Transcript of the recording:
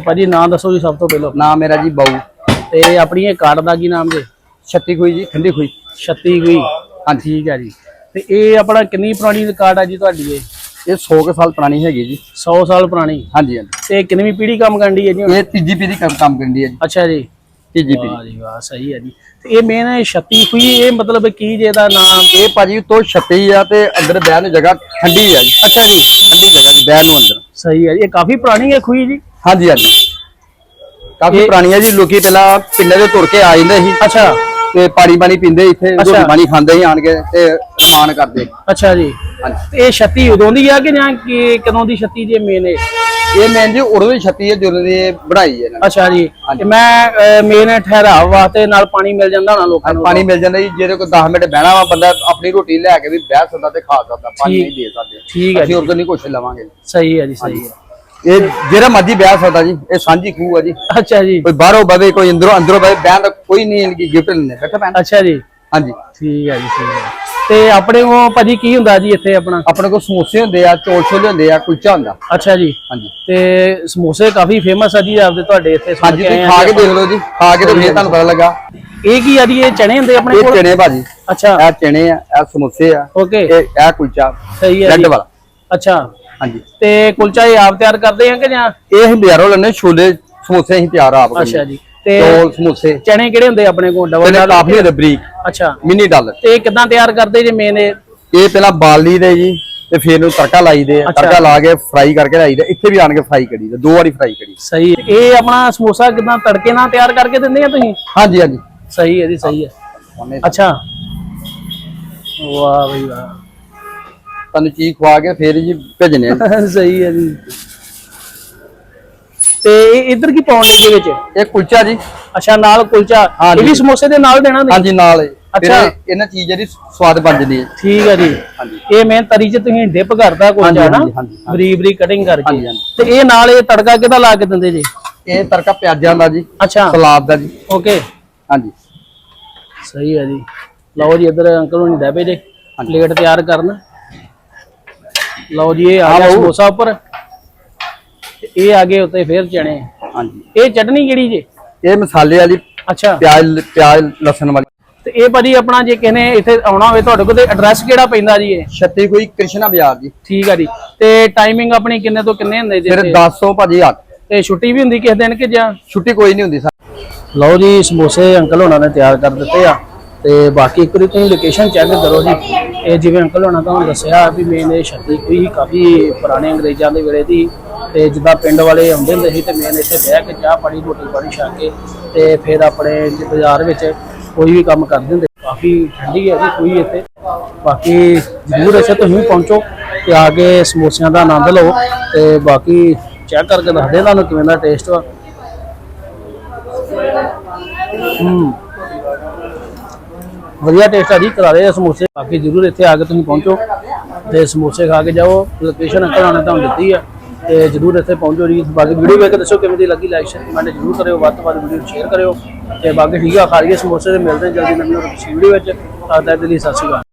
ਭਾਜੀ ਨਾਂ ਦੱਸੋ ਜੀ ਸਭ ਤੋਂ ਪਹਿਲਾਂ ਨਾਮ ਮੇਰਾ ਜੀ ਬਾਊ। ਤੇ ਆਪਣੀ ਇਹ ਕਾਰਡ ਦਾ ਕੀ ਨਾਮ ਜੀ? ਛੱਤੀ ਖੋਈ ਜੀ ਠੰਡੀ ਖੋਈ। ਛੱਤੀ ਗਈ ਹਾਂਜੀ ਠੀਕ ਹੈ ਜੀ। ਤੇ ਇਹ ਆਪਣਾ ਕਿੰਨੀ ਪੁਰਾਣੀ ਕਾਰਡ ਆ ਜੀ ਤੁਹਾਡੀ ਇਹ? ਇਹ 100 ਕੁ ਸਾਲ ਪੁਰਾਣੀ ਹੈਗੀ ਜੀ। 100 ਸਾਲ ਪੁਰਾਣੀ? ਹਾਂਜੀ ਹਾਂਜੀ। ਤੇ ਕਿੰਨਵੀਂ ਪੀੜ੍ਹੀ ਕੰਮ ਕਰਦੀ ਹੈ ਜੀ ਹੁਣ? ਇਹ ਤੀਜੀ ਪੀढ़ੀ ਕੰਮ ਕੰਮ ਕਰਦੀ ਹੈ ਜੀ। ਅੱਛਾ ਜੀ। ਤੀਜੀ ਵਾਹ ਜੀ ਵਾਹ ਸਹੀ ਹੈ ਜੀ। ਤੇ ਇਹ ਮੇਨ ਛੱਤੀ ਹੋਈ ਇਹ ਮਤਲਬ ਕੀ ਜੇ ਦਾ ਨਾਮ? ਇਹ ਭਾਜੀ ਤੋਂ ਛੱਤੀ ਆ ਤੇ ਅੰਦਰ ਬਹਿਣ ਨੂੰ ਜਗ੍ਹਾ ਠੰਡੀ ਆ ਜੀ। ਅੱਛਾ ਜੀ। ਠੰਡੀ ਜਗ੍ਹਾ ਜੀ ਬਹਿਣ ਨੂੰ ਅੰਦਰ। ਸਹੀ ਹੈ ਜੀ। ਇਹ ਕਾਫੀ ਪੁਰਾਣੀ ਹੈ ਖੂਹੀ ਜੀ? ਹਾਂਜੀ ਹਾਂਜੀ। ਕਾਫੀ ਪੁਰਾਣੀ ਹੈ ਜੀ ਲੋਕੀ ਪਹਿਲਾਂ ਪਿੰਡਾਂ ਦੇ ਤੁਰ ਕੇ ਆ ਜਾਂਦੇ ਸੀ। ਅੱਛਾ। ਤੇ ਪਾਣੀ ਪਾਣੀ ਪੀਂਦੇ ਇੱਥੇ ਅੱਛਾ। ਰੋਟੀ ਪਾਣੀ ਖਾਂਦੇ ਸੀ ਆਣ ਕੇ ਤੇ ਸਮਾਨ ਕਰਦੇ। ਅੱਛਾ ਜੀ। ਹਾਂਜੀ। ਤੇ ਇਹ ਛੱਤੀ ਉਦੋਂ ਦੀ ਆ ਕਿ ਜਾਂ ਕਿ ਕਦੋਂ ਦੀ ਛੱਤੀ ਜੇ ਮੇਨ ਹੈ ਇਹ? ਮੈਨ ਜੀ ਉਦੋਂ ਦੀ ਛੱਤੀ ਹੈ ਜਦੋਂ ਦੀ ਇਹ ਬਣਾਈ ਹੈ ਇਹਨਾਂ ਨੇ। ਅੱਛਾ ਜੀ। ਤੇ ਮੈਂ ਮੇਨ ਠਹਿਰਾਵ ਵਾਸਤੇ ਨਾਲ ਪਾਣੀ ਮਿਲ ਜਾਂਦਾ ਹੋਣਾ ਲੋਕਾਂ ਨੂੰ? ਪਾਣੀ ਮਿਲ ਜਾਂਦਾ ਜੀ ਜਿਹਦੇ ਕੋਲ 10 ਮਿੰਟ ਬਹਿਣਾ ਵਾ ਬੰਦਾ ਆਪਣੀ ਰੋਟੀ ਲੈ ਕੇ ਵੀ ਬਹਿ ਸਕਦਾ ਤੇ ਖਾ ਸਕਦਾ ਪਾਣੀ ਨਹੀਂ ਦੇ ਸਕਦੇ। ਠੀਕ ਹੈ ਅਸੀਂ ਉਦੋਂ ਨਹੀਂ ਕੁਛ ਲਵਾਂਗੇ। ਸਹੀ ਹੈ ਜੀ ਸਹੀ ਹੈ। ਇਹ ਜਿਹੜਾ ਮਰਜ਼ੀ ਬਹਿ ਸਕਦਾ ਜੀ ਇਹ ਸਾਂਝੀ ਖੂਹ ਆ ਜੀ। ਅੱਛਾ ਜੀ। ਕੋਈ ਬਾਹਰੋਂ ਬਵੇ ਕੋਈ ਅੰਦਰੋਂ ਅੰਦਰੋਂ ਬਵੇ ਬਹਿਣ ਦਾ ਕੋਈ ਨਹੀਂ ਇਨਕੀ ਗਿਫਟ ਲੈਣੇ ਬੈਠਾ ਪੈਣ ਅੱਛਾ ਜੀ। ਹਾਂਜੀ। ਠੀਕ ਹੈ ਜੀ ਠੀਕ ਹੈ ਤੇ ਆਪਣੇ ਕੋਲ ਭਾਜੀ ਕੀ ਹੁੰਦਾ ਜੀ ਇੱਥੇ ਆਪਣਾ? ਆਪਣੇ ਕੋਲ ਸਮੋਸੇ ਹੁੰਦੇ ਆ ਚੌਲ ਛੋਲੇ ਹੁੰਦੇ ਆ ਕੁਲਚਾ ਹੁੰਦਾ। ਅੱਛਾ ਜੀ। ਹਾਂਜੀ। ਤੇ ਸਮੋਸੇ ਕਾਫੀ ਫੇਮਸ ਆ ਜੀ ਆਪਦੇ ਤੁਹਾਡੇ ਇੱਥੇ ਸੁਣ ਹਾਂਜੀ ਕੇ ਤੁਸੀਂ ਖਾ ਕੇ ਦੇਖ ਲਓ ਜੀ ਖਾ ਕੇ ਤੇ ਫੇਰ ਤੁਹਾਨੂੰ ਪਤਾ ਲੱਗਾ। ਇਹ ਕੀ ਆ ਜੀ ਇਹ ਚਣੇ ਹੁੰਦੇ ਆਪਣੇ ਇਹ ਕੋਲ? ਚਣੇ ਭਾਜੀ। ਅੱਛਾ। ਇਹ ਚਣੇ ਆ ਇਹ ਸਮੋਸੇ ਆ ਓਕੇ। ਇਹ ਇਹ ਕੁਲਚਾ ਸਹੀ ਹੈ ਰੈੱਡ ਵਾਲਾ। ਅੱਛਾ। ਹਾਂਜੀ। ਤੇ ਕੁਲਚਾ ਇਹ ਆਪ ਤਿਆਰ ਕਰਦੇ ਆ ਕਿ ਜਾਂ? ਇਹ ਅਸੀਂ ਬਾਜ਼ਾਰੋਂ ਲੈਣੇ ਛੋਲੇ ਸਮੋਸੇ ਅਸੀਂ ਤਿਆਰ ਆਪ ਕਰਦੇ ਅੱਛਾ ਜੀ। ਤੇ ਚੌਲ ਸਮੋਸੇ। ਚਣੇ ਕਿਹੜੇ ਹੁੰਦੇ ਆਪਣੇ ਕੋਲ? ਡਬਲ ਤੇ ਕਾਫੀ ਹੁੰਦੇ ਬਰੀਕ। ਅੱਛਾ। ਮਿਨੀ ਡਾਲਰ ਤੇ ਇਹ ਕਿਦਾਂ ਤਿਆਰ ਕਰਦੇ ਜੇ ਮੇਨ ਇਹ? ਇਹ ਪਹਿਲਾਂ ਬਾਲ ਦੇ ਜੀ ਤੇ ਫਿਰ ਨੂੰ ਤੜਕਾ ਲਾਈ ਦੇ ਅੱਛਾ। ਤੜਕਾ ਲਾ ਕੇ ਫਰਾਈ ਕਰਕੇ ਲਾਈ ਦੇ ਇੱਥੇ ਵੀ ਆਣ ਕੇ ਫਰਾਈ ਕਰੀ ਦੇ ਵਾਰੀ ਫਰਾਈ ਕਰੀ। ਸਹੀ ਹੈ। ਇਹ ਆਪਣਾ ਸਮੋਸਾ ਕਿਦਾਂ ਤੜਕੇ ਨਾਲ ਤਿਆਰ ਕਰਕੇ ਦਿੰਦੇ ਆ ਤੁਸੀਂ? ਹਾਂਜੀ ਹਾਂਜੀ। ਸਹੀ ਹੈ ਜੀ ਸਹੀ ਹੈ। ਅੱਛਾ। ਵਾਹ ਬਈ ਵਾਹ। ਤੁਹਾਨੂੰ ਚੀਜ਼ ਖਵਾ ਕੇ ਫਿਰ ਜੀ ਭੇਜਨੇ ਆ ਸਹੀ ਹੈ ਜੀ। ਤੇ ਇੱਧਰ ਕੀ ਪਾਉਣ ਲੱਗੇ ਵਿੱਚ? ਇਹ ਕੁਲਚਾ ਜੀ। ਅੱਛਾ ਨਾਲ ਕੁਲਚਾ। ਇਹ ਵੀ ਸਮੋਸੇ ਦੇ ਨਾਲ ਦੇਣਾ ਤੁਸੀਂ ਹਾਂਜੀ ਨਾਲ। ਅੱਛਾ। ਇਹ- ਇਹਨਾਂ ਚੀਜ਼ ਜਿਹੜੀ ਸਵਾਦ ਬਣ ਜਾਂਦੀ ਹੈ। ਠੀਕ ਹੈ ਜੀ। ਹਾਂਜੀ। ਇਹ ਮੈਂ ਤਰੀ ਚ ਤੁਸੀਂ ਡਿਪ ਕਰਦਾ ਕੁਲਚਾ ਨਾ। ਬਰੀਕ ਬਰੀਕ ਕਟਿੰਗ ਕਰਕੇ। ਤੇ ਇਹ ਨਾਲ ਇਹ ਤੜਕਾ ਕਿਹਦਾ ਲਾ ਕੇ ਦਿੰਦੇ ਜੀ? ਇਹ ਤੜਕਾ ਪਿਆਜ਼ਾਂ ਦਾ ਜੀ। ਅੱਛਾ। ਸਲਾਦ ਦਾ ਜੀ। ਓਕੇ। ਹਾਂਜੀ। ਸਹੀ ਹੈ ਜੀ। ਲਓ ਜੀ ਇੱਧਰ ਅੰਕਲ ਨੂੰ ਡੈਬੇ ਜੇ। ਪਲੇਟ ਤਿਆਰ ਕਰਨ। ਲਓ ਜੀ ਇਹ ਆ ਗਿਆ। ਸਮੋਸਾ ਉੱਪਰ। ਤੇ ਇਹ ਆ ਗਏ ਉੱਤੇ ਫੇਰ ਚਣੇ। ਹਾਂਜੀ। ਇਹ ਚਟਨੀ ਕਿਹੜੀ ਜੀ? ਇਹ ਮਸਾਲੇ ਵਾਲੀ ਅੱਛਾ। ਪਿਆਜ਼ ਪਿਆਜ਼ ਲਸਣ ਵਾਲੀ। ਤੇ ਇਹ ਭਾਜੀ ਆਪਣਾ ਜੇ ਕਿਸੇ ਨੇ ਇੱਥੇ ਆਉਣਾ ਹੋਵੇ ਤੁਹਾਡੇ ਕੋਲ ਤੇ ਐਡਰੈਸ ਕਿਹੜਾ ਪੈਂਦਾ ਜੀ ਇਹ? ਛੱਤੀ ਕੋਈ ਕ੍ਰਿਸ਼ਨਾ ਬਾਜ਼ਾਰ ਜੀ। ਠੀਕ ਆ ਜੀ। ਤੇ ਟਾਈਮਿੰਗ ਆਪਣੀ ਕਿੰਨੇ ਤੋਂ ਕਿੰਨੇ ਹੁੰਦੇ ਜੀ ਫਿਰ ਇੱਥੇ? 10 ਭਾਜੀ 8 ਤੇ ਛੁੱਟੀ ਵੀ ਹੁੰਦੀ ਕਿਸੇ ਦਿਨ ਕਿ ਜਾਂ? ਛੁੱਟੀ ਕੋਈ ਨਹੀਂ ਹੁੰਦੀ ਸਰ। ਲਓ ਜੀ ਸਮੋਸੇ ਅੰਕਲ ਹੋਣਾ ਨੇ ਤਿਆਰ ਕਰ ਦਿੱਤੇ ਆ। ਤੇ ਬਾਕੀ ਇੱਕ ਵਾਰੀ ਤੁਸੀਂ ਲੋਕੇਸ਼ਨ ਚੈੱਕ ਕਰੋ ਜੀ। ਇਹ ਜਿਵੇਂ ਅੰਕਲ ਹੋਣਾ ਤੁਹਾਨੂੰ ਦੱਸਿਆ ਵੀ ਮੇਨ ਇਹ ਛੱਤੀ ਕੋਈ ਕਾਫੀ ਪੁਰਾਣੇ ਅੰਗਰੇਜ਼ਾਂ ਦੇ ਵੇਲੇ ਦੀ ਤੇ ਜਿੱਦਾਂ ਪਿੰਡ ਵਾਲੇ ਆਉਂਦੇ ਹੁੰਦੇ ਸੀ ਤੇ ਮੇਨ ਇੱਥੇ ਬਹਿ ਕੇ ਚਾਹ ਪਾਣੀ, ਰੋਟੀ ਪਾਣੀ ਛਾ ਕੇ ਤੇ ਫਿਰ ਆਪਣੇ ਬਾਜ਼ਾਰ ਵਿੱਚ ਕੋਈ ਵੀ ਕੰਮ ਕਰਦੇ ਹੁੰਦੇ ਕਾਫੀ ਠੰਡੀ ਹੈ ਜੀ ਕੋਈ ਇੱਥੇ। ਬਾਕੀ ਜ਼ਰੂਰ ਇੱਥੇ ਤੁਸੀਂ ਪਹੁੰਚੋ ਤੇ ਆ ਕੇ ਸਮੋਸਿਆਂ ਦਾ ਆਨੰਦ ਲਓ ਤੇ ਬਾਕੀ ਚੈੱਕ ਕਰਕੇ ਦੱਸਦੇ ਤੁਹਾਨੂੰ ਕਿਵੇਂ ਦਾ ਟੇਸਟ ਵਾ। ਹੂੰ। ਵਧੀਆ ਟੇਸਟ ਆ ਜੀ, ਕਰਾ ਰਹੇ ਆ ਸਮੋਸੇ। ਬਾਕੀ ਜਰੂਰ ਇੱਥੇ ਆ ਕੇ ਤੁਸੀਂ ਪਹੁੰਚੋ ਤੇ ਸਮੋਸੇ ਖਾ ਕੇ ਜਾਓ। ਲੋਕੇਸ਼ਨ ਅੰਕਲ ਆਣੇ ਤੁਹਾਨੂੰ ਦਿੱਤੀ ਆ ਤੇ ਜਰੂਰ ਇੱਥੇ ਪਹੁੰਚੋ ਜੀ। ਬਾਕੀ ਵੀਡੀਓ ਵੇਖ ਕੇ ਦੱਸੋ ਕਿਵੇਂ ਦੀ ਲੱਗੀ ਲਾਈਕ ਸ਼ੇਅਰ ਕਮੈਂਟ ਜਰੂਰ ਕਰਿਓ। ਵੱਧ ਤੋਂ ਵੱਧ ਵੀਡੀਓ ਸ਼ੇਅਰ ਕਰਿਓ। ਤੇ ਬਾਕੀ ਠੀਕ ਆ, ਖਾ ਲਈਏ ਸਮੋਸੇ ਤੇ ਮਿਲਦੇ ਜਲਦੀ ਨਵੀਂ ਵੀਡੀਓ ਵਿੱਚ। ਤਾਂ ਤੱਕ ਦੇ ਲਈ ਸਤਿ ਸ਼੍ਰੀ ਅਕਾਲ।